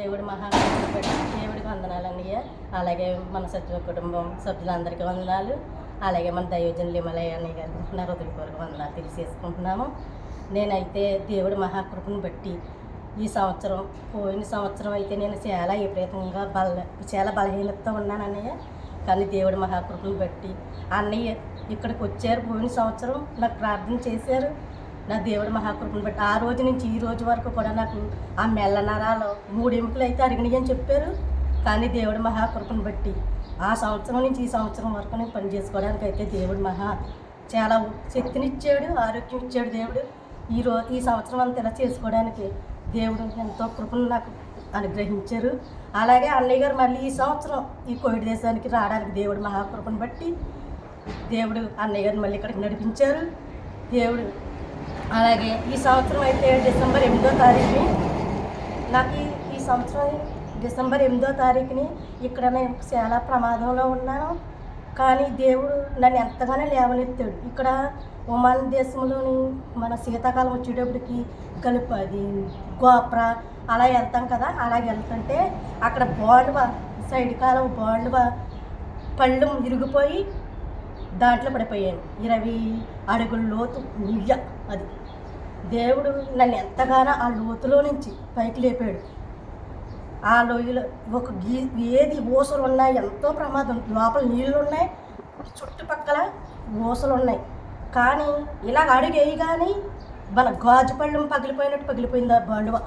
దేవుడి మహాకరుణ బట్టి దేవుడికి వందనాలు అన్నయ్య అలాగే మన సత్య కుటుంబం సభ్యులందరికీ వందనాలు. అలాగే మన దయోజన లిమలయ్య అన్నయ్య గారికి నా హృదయపూర్వక వందనాలు తెలియజేసుకుంటున్నాము. నేనైతే దేవుడి మహాకృపను బట్టి ఈ సంవత్సరం పోయిన సంవత్సరం అయితే నేను చాలా విపరీతంగా బల చాలా బలహీనతతో ఉన్నాను అన్నయ్య కానీ దేవుడి మహాకృపను బట్టి అన్నయ్య ఇక్కడికి వచ్చారు పోయిన సంవత్సరం నాకు ప్రార్థన చేశారు. నా దేవుడు మహాకృపను బట్టి. ఆ రోజు నుంచి ఈ రోజు వరకు కూడా నాకు ఆ మెల్ల నరాలు మూడు అయితే అరిగినాయి అని చెప్పారు. కానీ దేవుడు మహాకృపను బట్టి ఆ సంవత్సరం నుంచి ఈ సంవత్సరం వరకు నేను పని చేసుకోవడానికి అయితే దేవుడు మహా చాలా శక్తినిచ్చాడు ఆరోగ్యం ఇచ్చాడు దేవుడు. ఈ రో ఈ సంవత్సరం అంతా ఇలా చేసుకోవడానికి దేవుడు ఎంతో కృపను నాకు అనుగ్రహించారు. అలాగే అన్నయ్య గారు మళ్ళీ ఈ సంవత్సరం ఈ కోవిడ్ దేశానికి రావడానికి దేవుడు మహాకృపను బట్టి దేవుడు అన్నయ్య గారిని మళ్ళీ ఇక్కడికి నడిపించారు. దేవుడు అలాగే ఈ సంవత్సరం అయితే డిసెంబర్ ఎనిమిదో తారీఖుని. నాకు ఈ- సంవత్సరం డిసెంబర్ ఎనిమిదో తారీఖుని ఇక్కడ నేను చాలా ప్రమాదంలో ఉన్నాను. కానీ దేవుడు నన్ను ఎంతగానో లేవనెత్తాడు. ఇక్కడ ఒమాన్ దేశంలోని మన శీతాకాలం వచ్చేటప్పటికి కలుపు అది గోప్ర అలా వెళ్తాం కదా అలా వెళ్తుంటే అక్కడ బాండువ సైడ్ కాలం బాండువ పళ్ళు ఇరిగిపోయి దాంట్లో పడిపోయాను. ఇరవై అడుగుల లోతు నియ్య అది. దేవుడు నన్ను ఎంతగానో ఆ లోతులో నుంచి పైకి లేపాడు. ఆ లోయలో ఒక గీ ఏది ఊసలు ఉన్నాయి ఎంతో ప్రమాదం. లోపల నీళ్ళు ఉన్నాయి చుట్టుపక్కల ఊసలు ఉన్నాయి. కానీ ఇలా అడుగు వేయగానే మన గాజు పళ్ళం పగిలిపోయినట్టు పగిలిపోయింది ఆ బండువ.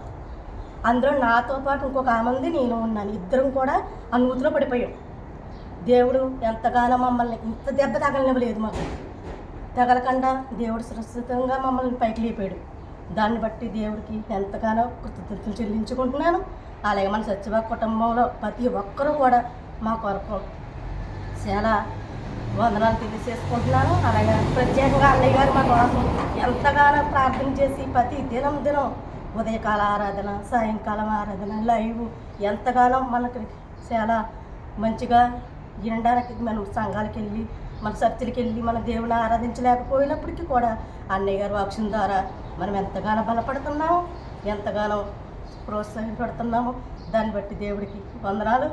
అందులో నాతో పాటు ఇంకొక ఆమంది నేను ఉన్నాను. ఇద్దరం కూడా ఆ నూతిలో పడిపోయాం. దేవుడు ఎంతగానో మమ్మల్ని ఇంత దెబ్బ తగలనివ్వలేదు మాకు. తగలకుండా దేవుడు సురక్షితంగా మమ్మల్ని పైకి లేపాడు. దాన్ని బట్టి దేవుడికి ఎంతగానో కృతజ్ఞతలు చెల్లించుకుంటున్నాను. అలాగే మన సత్యభా కుటుంబంలో ప్రతి ఒక్కరూ కూడా మా కొరకు చాలా వందనాలు తెలియజేసుకుంటున్నాను. అలాగే ప్రత్యేకంగా అన్నయ్య గారు మా కోసం ఎంతగానో ప్రార్థన చేసి ప్రతి దినం దినం ఉదయకాల ఆరాధన సాయంకాలం ఆరాధన లైవ్ ఎంతగానో మనకి చాలా మంచిగా వినడానికి మనం సంఘాలకు వెళ్ళి మన సత్తులకి వెళ్ళి మన దేవుని ఆరాధించలేకపోయినప్పటికీ కూడా అన్నయ్య గారి వాక్షన్ ద్వారా మనం ఎంతగానో బలపడుతున్నాము ఎంతగానో ప్రోత్సాహపడుతున్నాము దాన్ని బట్టి దేవుడికి వందనాలు.